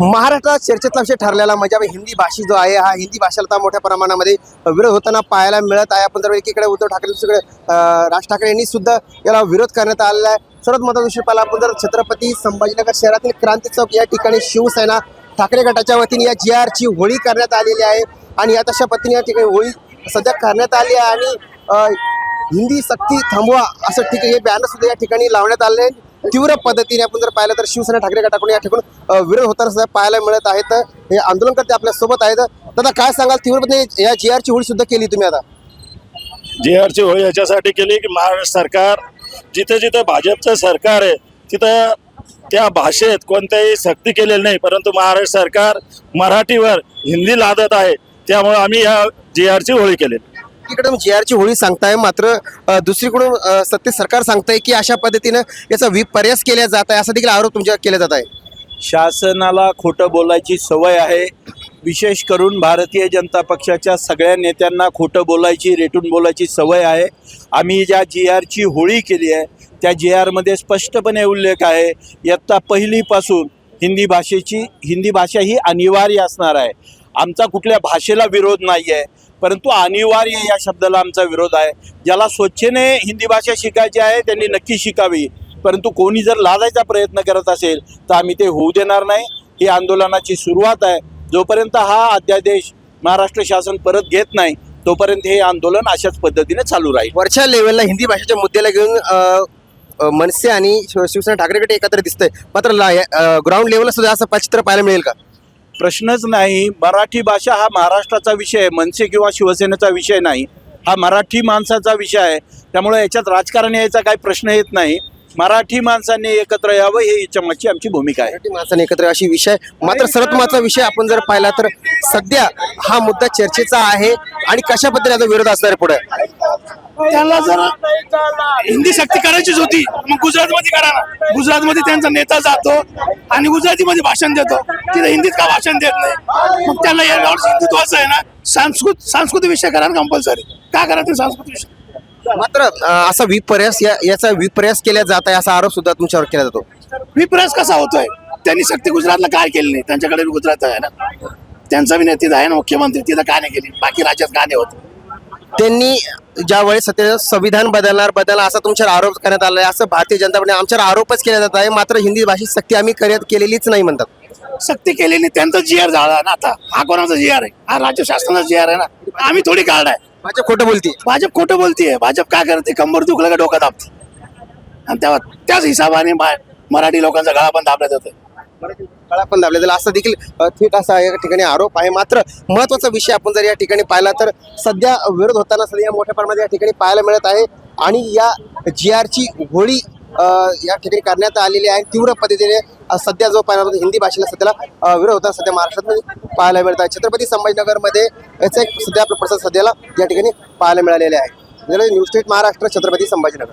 महाराष्ट्रात चर्चेतला विषय ठरलेला म्हणजे हिंदी भाषी जो आहे हा हिंदी भाषेला मोठ्या प्रमाणामध्ये विरोध होताना पाहायला मिळत आहे. आपण जर एकीकडे उद्धव ठाकरे दुसरीकडे राज ठाकरे यांनी सुद्धा याला विरोध करण्यात आलेला आहे. सर्वात महत्त्वाचा विषय पाहिला आपण जर छत्रपती संभाजीनगर शहरातील क्रांती चौक या ठिकाणी शिवसेना ठाकरे गटाच्या वतीने या जी आरची होळी करण्यात आलेली आहे आणि या तशा पद्धतीने या ठिकाणी होळी सध्या करण्यात आली आहे आणि हिंदी सक्ती थांबवा असं ठीक हे बॅनर सुद्धा या ठिकाणी लावण्यात आले आहे. तीव्र पद्धतीने आपण जर पाहिलं तर शिवसेना ठाकरे गटाकडून या ठिकाणी विरोध होताना सुद्धा पाहायला मिळत आहेत. हे आंदोलनकर्ते आपल्यासोबत आहेत. दादा काय सांगाल? तीव्र पद्धतीने या जी आरची होळी सुद्धा केली तुम्ही आता. जी आरची होळी याच्यासाठी केली की महाराष्ट्र सरकार जिथे जिथे भाजपचं सरकार आहे तिथं त्या भाषेत कोणत्याही सक्ती केलेली नाही. परंतु महाराष्ट्र सरकार मराठीवर हिंदी लादत आहे. त्यामुळे आम्ही या जी आरची होळी केली इकडे जी आरची होळी सांगताय मात्र दुसरीकडून सत्ते सरकार सांगताय की अशा पद्धतीनं याचा विपर्यास केला जात आहे असा देखील आरोप तुमच्या केला जात आहे. शासनाला खोटं बोलायची सवय आहे. विशेष करून भारतीय जनता पक्षाच्या सगळ्या नेत्यांना खोटं बोलायची रेटून बोलायची सवय आहे. आम्ही ज्या जी आरची होळी केली आहे त्या जी आरमध्ये स्पष्टपणे उल्लेख आहे इयत्ता पहिलीपासून हिंदी भाषेची हिंदी भाषा ही अनिवार्य असणार आहे. आमचा कुठल्या भाषेला विरोध नाही आहे परंतु अनिवार्य या शब्दाला आमचा विरोध आहे. ज्याला स्वच्छेने हिंदी भाषा शिकायची आहे त्यांनी नक्की शिकावी. परंतु कोणी जर लादायचा प्रयत्न करत असेल तर आम्ही ते होऊ देणार नाही. ही आंदोलनाची सुरुवात आहे. जोपर्यंत हा अध्यादेश महाराष्ट्र शासन परत घेत नाही तोपर्यंत हे आंदोलन अशाच पद्धतीने चालू राहील. वरच्या लेवलला हिंदी भाषेच्या मुद्द्याला घेऊन मनसे आणि शिवसेना ठाकरे गट एकत्र दिसतंय. मात्र ग्राउंड लेवलला सुद्धा असं पाचित्र पाहायला मिळेल का? प्रश्नच नाही. मराठी भाषा हा महाराष्ट्राचा विषय आहे. मनसे किंवा शिवसेनेचा विषय नाही. हा मराठी माणसाचा विषय आहे. त्यामुळे याच्यात राजकारण यायचा काही प्रश्न येत नाही. मराठी माणसांनी एकत्र यावं हे याच्या मागची आमची भूमिका आहे. मराठी माणसाने एकत्र अशी विषय मात्र सर्वात महत्त्वाचा विषय आपण जर पाहिला तर सध्या हा मुद्दा चर्चेचा आहे आणि कशा पद्धतीने याचा विरोध असणार आहे पुढे? त्यांना जर हिंदी सक्ती करायचीच होती मग गुजरातमध्ये करा ना. गुजरातमध्ये त्यांचा नेता जातो आणि गुजरातीमध्ये भाषण देतो. तिथे हिंदीत का भाषण देत नाही? मग त्यांना या गावात हिंदुत्वाचं आहे ना संस्कृत सांस्कृतिक विषय करा कंपल्सरी का करा ते सांस्कृतिक विषय? मात्र असा विपर्यास या याचा विपर्यास केला जात आहे असा आरोप सुद्धा तुमच्यावर केला जातो. विप्रस कसा होतोय? त्यांनी सक्ती गुजरातला काय केली नाही? त्यांच्याकडे गुजरात आहे ना. त्यांचा बी नेते आहे ना मुख्यमंत्री. तिथं का नाही केली. बाकी राज्यात का नाही होत. त्यांनी ज्या वेळेस सत्तेचं संविधान बदलणार बदलणार असा तुमच्यावर आरोप करण्यात आला आहे असं भारतीय जनता पार्टी आमच्यावर आरोपच केला जात आहे. मात्र हिंदी भाषेत सक्ती आम्ही करत केलेलीच नाही म्हणतात. सक्ती केली नाही त्यांचा जी आर झाला ना आता. हा कोणाचा जी आर आहे? हा राज्य शासनाचा जी आर आहे ना? आम्ही थोडी काढलाय माझ्या खोटं बोलती भाजप खोटं बोलतीये. भाजप काय करते? कंबर दुखलं का डोकं दाबते? आणि तेव्हा त्याच हिशोबाने मराठी लोकांचा गळा पण दाबला जातोय कळा पण दाबले जाईल असा देखील थेट असा या ठिकाणी आरोप आहे. मात्र महत्त्वाचा विषय आपण जर या ठिकाणी पाहिला तर सध्या विरोध होताना सध्या मोठ्या प्रमाणात या ठिकाणी पाहायला मिळत आहे. आणि या जी आरची होळी या ठिकाणी करण्यात आलेली आहे. तीव्र पद्धतीने सध्या जो पाहिला हिंदी भाषेला सध्याला विरोध होता सध्या महाराष्ट्रात पाहायला मिळत आहे. छत्रपती संभाजीनगरमध्ये याचा एक सध्या आपला प्रसाद सध्याला या ठिकाणी पाहायला मिळालेले आहे. News state Maharashtra Chhatrapati Sambhajinagar.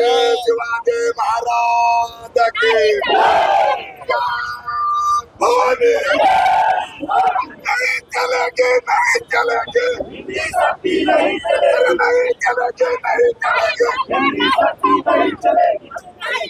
Chhatrapati Shivaji Maharaj की भवानी नहीं चलेगी नहीं चलेगी नहीं चलेगी नहीं चलेगी